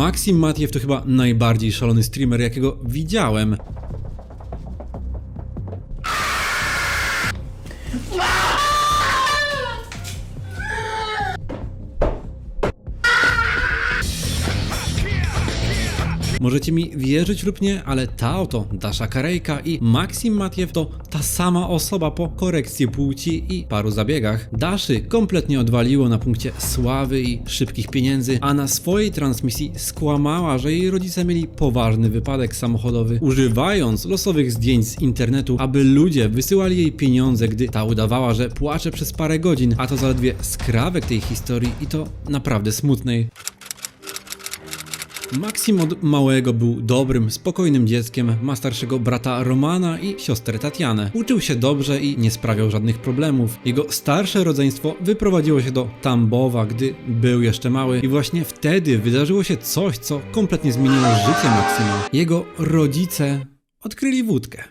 Maxim Matiew to chyba najbardziej szalony streamer, jakiego widziałem. Możecie mi wierzyć lub nie, ale ta oto Dasha Karejka i Maxim Matiew to ta sama osoba po korekcji płci i paru zabiegach. Daszy kompletnie odwaliło na punkcie sławy i szybkich pieniędzy, a na swojej transmisji skłamała, że jej rodzice mieli poważny wypadek samochodowy, używając losowych zdjęć z internetu, aby ludzie wysyłali jej pieniądze, gdy ta udawała, że płacze przez parę godzin, a to zaledwie skrawek tej historii i to naprawdę smutnej. Maksim od małego był dobrym, spokojnym dzieckiem, ma starszego brata Romana i siostrę Tatianę. Uczył się dobrze i nie sprawiał żadnych problemów. Jego starsze rodzeństwo wyprowadziło się do Tambowa, gdy był jeszcze mały i właśnie wtedy wydarzyło się coś, co kompletnie zmieniło życie Maksima. Jego rodzice odkryli wódkę.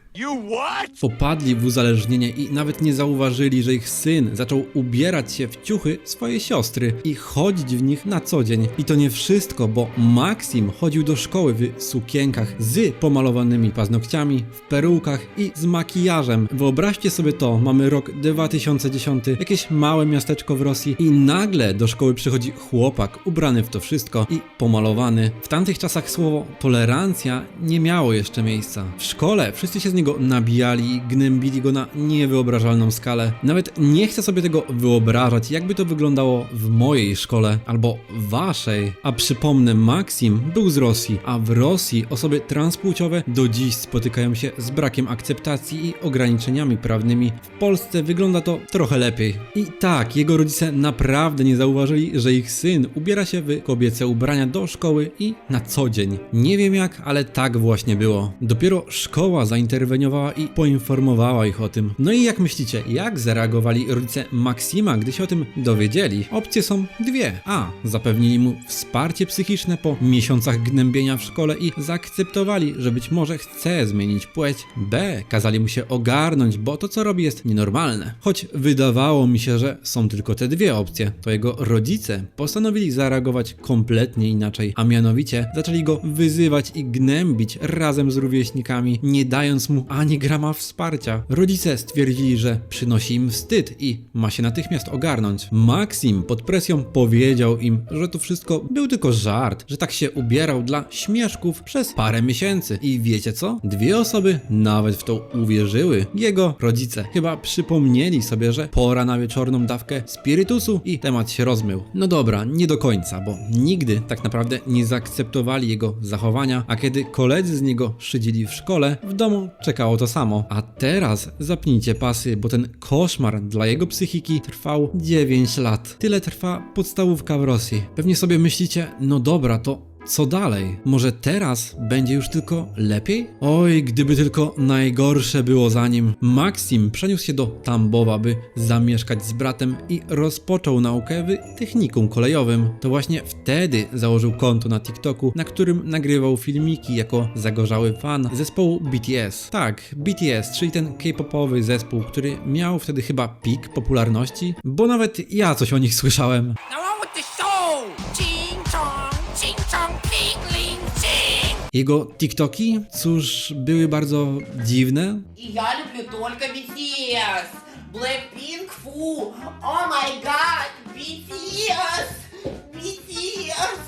Popadli w uzależnienie i nawet nie zauważyli, że ich syn zaczął ubierać się w ciuchy swojej siostry i chodzić w nich na co dzień. I to nie wszystko, bo Maxim chodził do szkoły w sukienkach z pomalowanymi paznokciami, w perukach i z makijażem. Wyobraźcie sobie to, mamy rok 2010, jakieś małe miasteczko w Rosji i nagle do szkoły przychodzi chłopak ubrany w to wszystko i pomalowany. W tamtych czasach słowo tolerancja nie miało jeszcze miejsca. W szkole wszyscy się z niego nabijali i gnębili go na niewyobrażalną skalę. Nawet nie chcę sobie tego wyobrażać, jakby to wyglądało w mojej szkole albo waszej. A przypomnę, Maxim był z Rosji, a w Rosji osoby transpłciowe do dziś spotykają się z brakiem akceptacji i ograniczeniami prawnymi. W Polsce wygląda to trochę lepiej. I tak, jego rodzice naprawdę nie zauważyli, że ich syn ubiera się w kobiece ubrania do szkoły i na co dzień. Nie wiem jak, ale tak właśnie było. Dopiero szkoła zainterweniowała i poinformowała ich o tym. No i jak myślicie, jak zareagowali rodzice Maksima, gdy się o tym dowiedzieli? Opcje są dwie. A. Zapewnili mu wsparcie psychiczne po miesiącach gnębienia w szkole i zaakceptowali, że być może chce zmienić płeć. B. Kazali mu się ogarnąć, bo to co robi jest nienormalne. Choć wydawało mi się, że są tylko te dwie opcje, to jego rodzice postanowili zareagować kompletnie inaczej, a mianowicie zaczęli go wyzywać i gnębić razem z rówieśnikami, nie dając mu ani grama wsparcia. Rodzice stwierdzili, że przynosi im wstyd i ma się natychmiast ogarnąć. Maxim pod presją powiedział im, że to wszystko był tylko żart, że tak się ubierał dla śmieszków przez parę miesięcy. I wiecie co? Dwie osoby nawet w to uwierzyły. Jego rodzice chyba przypomnieli sobie, że pora na wieczorną dawkę spirytusu i temat się rozmył. No dobra, nie do końca, bo nigdy tak naprawdę nie zaakceptowali jego zachowania, a kiedy koledzy z niego szydzili w szkole, w domu czekało to samo. A teraz zapnijcie pasy, bo ten koszmar dla jego psychiki trwał 9 lat. Tyle trwa podstawówka w Rosji. Pewnie sobie myślicie, no dobra, to co dalej? Może teraz będzie już tylko lepiej? Oj, gdyby tylko najgorsze było za nim. Maxim przeniósł się do Tambowa, by zamieszkać z bratem i rozpoczął naukę w technikum kolejowym. To właśnie wtedy założył konto na TikToku, na którym nagrywał filmiki jako zagorzały fan zespołu BTS. Tak, BTS, czyli ten K-popowy zespół, który miał wtedy chyba pik popularności, bo nawet ja coś o nich słyszałem. Jego TikToki, cóż, były bardzo dziwne. И я люблю только BTS. Blackpink, фу. О май гад, BTS. BTS.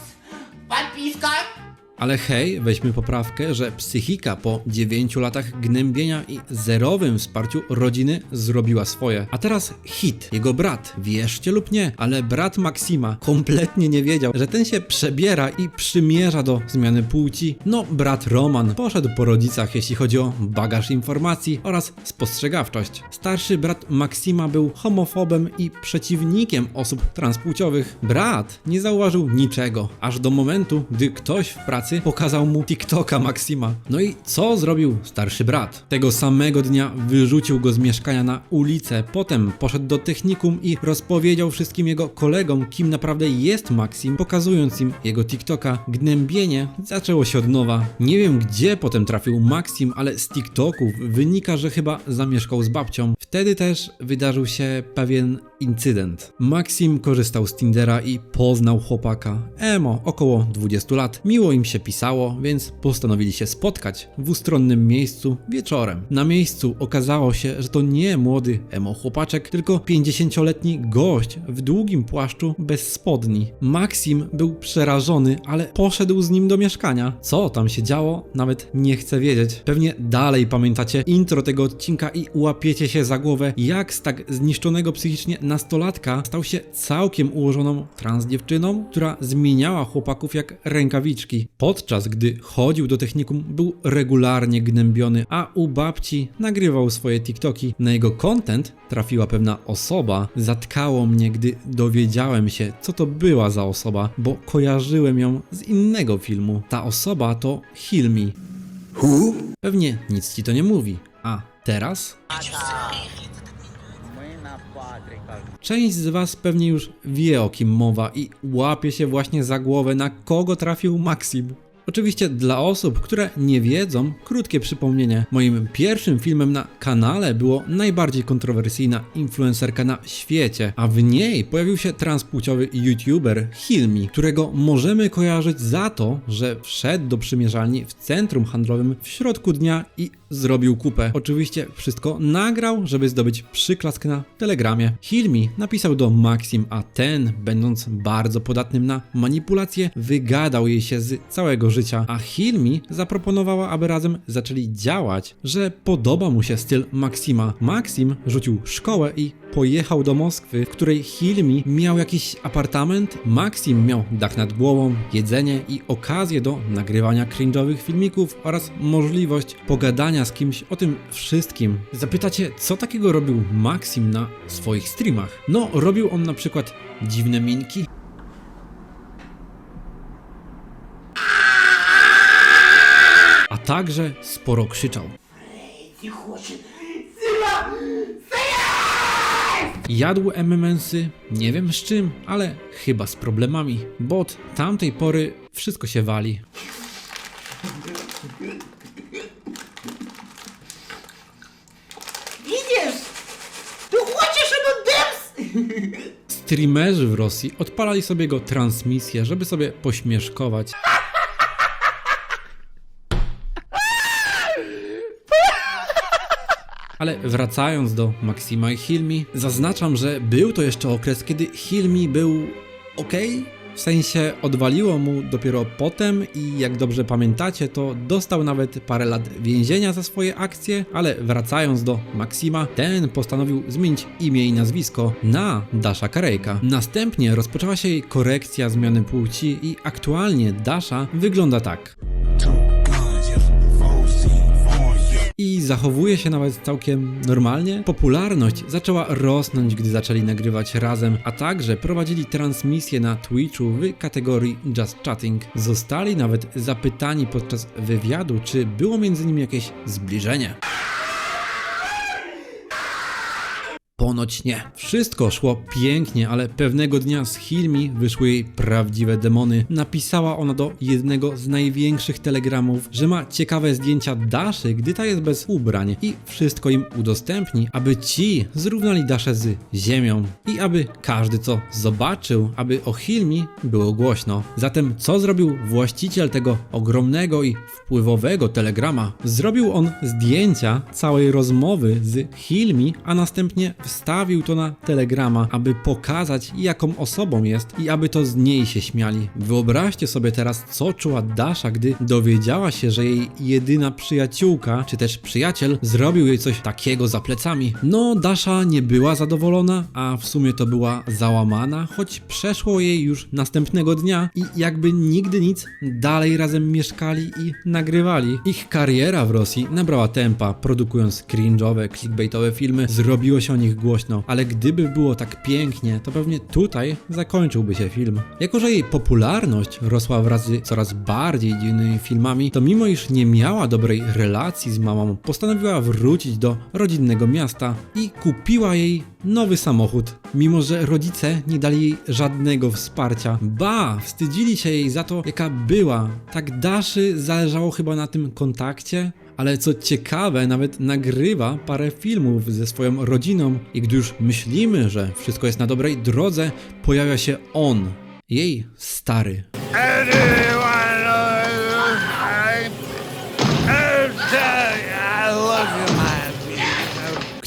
Подписка. Ale hej, weźmy poprawkę, że psychika po 9 latach gnębienia i zerowym wsparciu rodziny zrobiła swoje. A teraz hit. Jego brat, wierzcie lub nie, ale brat Maksima kompletnie nie wiedział, że ten się przebiera i przymierza do zmiany płci. No, brat Roman poszedł po rodzicach, jeśli chodzi o bagaż informacji oraz spostrzegawczość. Starszy brat Maksima był homofobem i przeciwnikiem osób transpłciowych. Brat nie zauważył niczego, aż do momentu, gdy ktoś w pracy pracy, pokazał mu TikToka Maksima. No i co zrobił starszy brat? Tego samego dnia wyrzucił go z mieszkania na ulicę, potem poszedł do technikum i rozpowiedział wszystkim jego kolegom, kim naprawdę jest Maksim, pokazując im jego TikToka. Gnębienie zaczęło się od nowa. Nie wiem gdzie potem trafił Maksim, ale z TikToków wynika, że chyba zamieszkał z babcią. Wtedy też wydarzył się pewien incydent. Maksim korzystał z Tindera i poznał chłopaka. Emo, około 20 lat. Miło im się pisało, więc postanowili się spotkać w ustronnym miejscu wieczorem. Na miejscu okazało się, że to nie młody emo chłopaczek, tylko 50-letni gość w długim płaszczu bez spodni. Maksim był przerażony, ale poszedł z nim do mieszkania. Co tam się działo, nawet nie chcę wiedzieć. Pewnie dalej pamiętacie intro tego odcinka i łapiecie się za głowę, jak z tak zniszczonego psychicznie nastolatka stał się całkiem ułożoną trans dziewczyną, która zmieniała chłopaków jak rękawiczki. Podczas gdy chodził do technikum, był regularnie gnębiony, a u babci nagrywał swoje TikToki. Na jego content trafiła pewna osoba. Zatkało mnie, gdy dowiedziałem się, co to była za osoba, bo kojarzyłem ją z innego filmu. Ta osoba to Hilmi. Pewnie nic ci to nie mówi. A teraz? Część z Was pewnie już wie o kim mowa i łapie się właśnie za głowę, na kogo trafił Maxim. Oczywiście dla osób, które nie wiedzą, krótkie przypomnienie. Moim pierwszym filmem na kanale było najbardziej kontrowersyjna influencerka na świecie, a w niej pojawił się transpłciowy youtuber Hilmi, którego możemy kojarzyć za to, że wszedł do przymierzalni w centrum handlowym w środku dnia i zrobił kupę. Oczywiście wszystko nagrał, żeby zdobyć przyklask na telegramie. Hilmi napisał do Maxim, a ten, będąc bardzo podatnym na manipulacje, wygadał jej się z całego życia, a Hilmi zaproponowała, aby razem zaczęli działać, że podoba mu się styl Maxima. Maxim rzucił szkołę i pojechał do Moskwy, w której Hilmi miał jakiś apartament, Maxim miał dach nad głową, jedzenie i okazję do nagrywania cringe'owych filmików oraz możliwość pogadania z kimś o tym wszystkim. Zapytacie, co takiego robił Maxim na swoich streamach? No, robił on na przykład dziwne minki, także sporo krzyczał. Jadł MMS-y, nie wiem z czym, ale chyba z problemami, bo od tamtej pory wszystko się wali. Idziesz! Tu chłodziesz albo dems! Streamerzy w Rosji odpalali sobie go transmisję, żeby sobie pośmieszkować. Ale wracając do Maksima i Hilmi, zaznaczam, że był to jeszcze okres, kiedy Hilmi był ok. W sensie odwaliło mu dopiero potem i jak dobrze pamiętacie, to dostał nawet parę lat więzienia za swoje akcje, ale wracając do Maksima, ten postanowił zmienić imię i nazwisko na Dasha Karejka. Następnie rozpoczęła się jej korekcja zmiany płci i aktualnie Dasha wygląda tak. I zachowuje się nawet całkiem normalnie. Popularność zaczęła rosnąć, gdy zaczęli nagrywać razem, a także prowadzili transmisję na Twitchu w kategorii Just Chatting. Zostali nawet zapytani podczas wywiadu, czy było między nimi jakieś zbliżenie. Ponoć nie. Wszystko szło pięknie, ale pewnego dnia z Hilmi wyszły jej prawdziwe demony. Napisała ona do jednego z największych telegramów, że ma ciekawe zdjęcia Daszy, gdy ta jest bez ubrań i wszystko im udostępni, aby ci zrównali Daszę z ziemią i aby każdy co zobaczył, aby o Hilmi było głośno. Zatem co zrobił właściciel tego ogromnego i wpływowego telegrama? Zrobił on zdjęcia całej rozmowy z Hilmi, a następnie wstawił to na telegrama, aby pokazać jaką osobą jest i aby to z niej się śmiali. Wyobraźcie sobie teraz, co czuła Dasha, gdy dowiedziała się, że jej jedyna przyjaciółka, czy też przyjaciel, zrobił jej coś takiego za plecami. No, Dasha nie była zadowolona, a w sumie to była załamana, choć przeszło jej już następnego dnia i jakby nigdy nic, dalej razem mieszkali i nagrywali. Ich kariera w Rosji nabrała tempa, produkując cringe'owe, clickbaitowe filmy, zrobiło się o nich głośno głośno, ale gdyby było tak pięknie, to pewnie tutaj zakończyłby się film. Jako, że jej popularność rosła wraz z coraz bardziej dziwnymi filmami, to mimo iż nie miała dobrej relacji z mamą, postanowiła wrócić do rodzinnego miasta i kupiła jej nowy samochód, mimo że rodzice nie dali jej żadnego wsparcia. Ba, wstydzili się jej za to, jaka była. Tak Daszy zależało chyba na tym kontakcie, ale co ciekawe, nawet nagrywa parę filmów ze swoją rodziną i gdy już myślimy, że wszystko jest na dobrej drodze, pojawia się on, jej stary. Everyone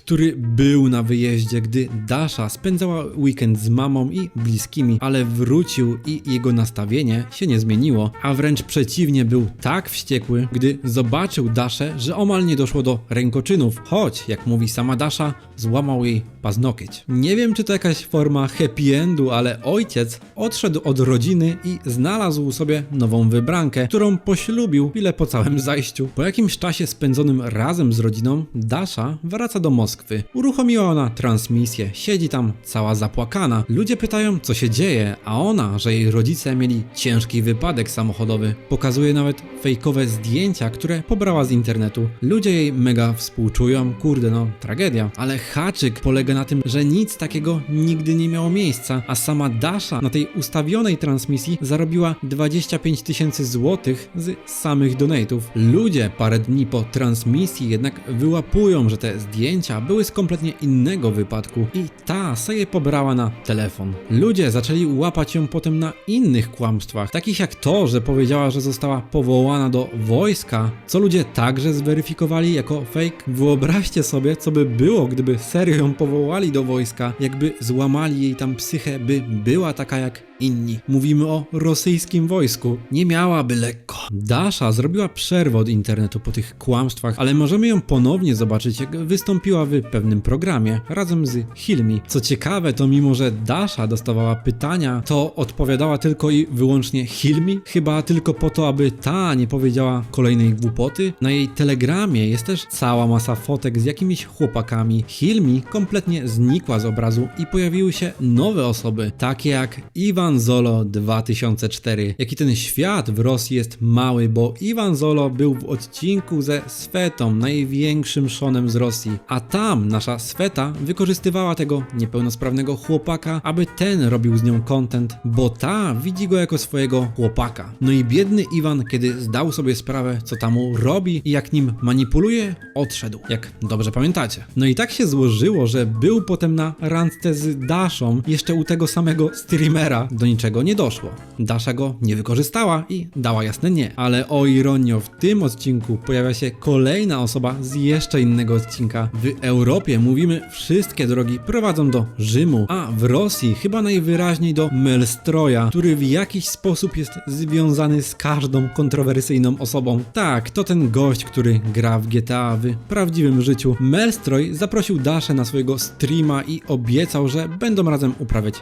który był na wyjeździe, gdy Dasha spędzała weekend z mamą i bliskimi, ale wrócił i jego nastawienie się nie zmieniło, a wręcz przeciwnie, był tak wściekły, gdy zobaczył Daszę, że omal nie doszło do rękoczynów, choć, jak mówi sama Dasha, złamał jej paznokieć. Nie wiem, czy to jakaś forma happy endu, ale ojciec odszedł od rodziny i znalazł sobie nową wybrankę, którą poślubił chwilę po całym zajściu. Po jakimś czasie spędzonym razem z rodziną, Dasha wraca do Moskwy. Uruchomiła ona transmisję, siedzi tam cała zapłakana. Ludzie pytają, co się dzieje, a ona, że jej rodzice mieli ciężki wypadek samochodowy. Pokazuje nawet fejkowe zdjęcia, które pobrała z internetu. Ludzie jej mega współczują, kurde no, tragedia. Ale haczyk polega na tym, że nic takiego nigdy nie miało miejsca, a sama Dasha na tej ustawionej transmisji zarobiła 25 tysięcy złotych z samych donatów. Ludzie parę dni po transmisji jednak wyłapują, że te zdjęcia były z kompletnie innego wypadku i ta se je pobrała na telefon. Ludzie zaczęli łapać ją potem na innych kłamstwach, takich jak to, że powiedziała, że została powołana do wojska, co ludzie także zweryfikowali jako fake. Wyobraźcie sobie, co by było, gdyby serio ją powołali do wojska, jakby złamali jej tam psychę, by była taka jak inni. Mówimy o rosyjskim wojsku. Nie miałaby lekko. Dasha zrobiła przerwę od internetu po tych kłamstwach, ale możemy ją ponownie zobaczyć, jak wystąpiła w pewnym programie razem z Hilmi. Co ciekawe, to mimo, że Dasha dostawała pytania, to odpowiadała tylko i wyłącznie Hilmi, chyba tylko po to, aby ta nie powiedziała kolejnej głupoty. Na jej telegramie jest też cała masa fotek z jakimiś chłopakami. Hilmi kompletnie znikła z obrazu i pojawiły się nowe osoby, takie jak Iwan Zolo 2004. Jaki ten świat w Rosji jest mały, bo Iwan Zolo był w odcinku ze Swetą, największym szonem z Rosji, a tam nasza Sweta wykorzystywała tego niepełnosprawnego chłopaka, aby ten robił z nią content, bo ta widzi go jako swojego chłopaka. No i biedny Iwan, kiedy zdał sobie sprawę, co tam robi i jak nim manipuluje, odszedł, jak dobrze pamiętacie. No i tak się złożyło, że był potem na randce z Daszą, jeszcze u tego samego streamera. Do niczego nie doszło. Dasza go nie wykorzystała i dała jasne nie. Ale o ironio, w tym odcinku pojawia się kolejna osoba z jeszcze innego odcinka. W Europie mówimy wszystkie drogi prowadzą do Rzymu, a w Rosji chyba najwyraźniej do Melstroja, który w jakiś sposób jest związany z każdą kontrowersyjną osobą. Tak, to ten gość, który gra w GTA w prawdziwym życiu. Melstroj zaprosił Daszę na swojego streama i obiecał, że będą razem uprawiać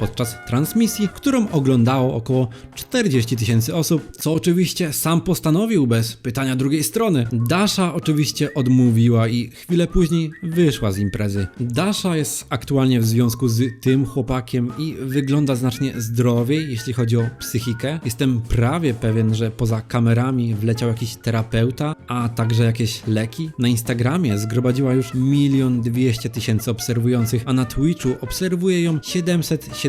podczas transmisji, którą oglądało około 40 tysięcy osób, co oczywiście sam postanowił bez pytania drugiej strony. Dasha oczywiście odmówiła i chwilę później wyszła z imprezy. Dasha jest aktualnie w związku z tym chłopakiem i wygląda znacznie zdrowiej, jeśli chodzi o psychikę. Jestem prawie pewien, że poza kamerami wleciał jakiś terapeuta, a także jakieś leki. Na Instagramie zgromadziła już milion dwieście tysięcy obserwujących, a na Twitchu obserwuje ją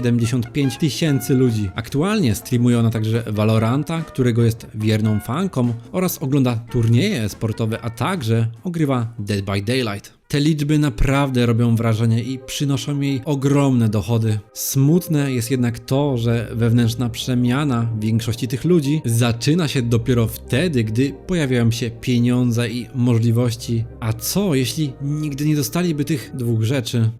775 tysięcy ludzi. Aktualnie streamuje ona także Valoranta, którego jest wierną fanką oraz ogląda turnieje sportowe, a także ogrywa Dead by Daylight. Te liczby naprawdę robią wrażenie i przynoszą jej ogromne dochody. Smutne jest jednak to, że wewnętrzna przemiana większości tych ludzi zaczyna się dopiero wtedy, gdy pojawiają się pieniądze i możliwości. A co jeśli nigdy nie dostaliby tych dwóch rzeczy?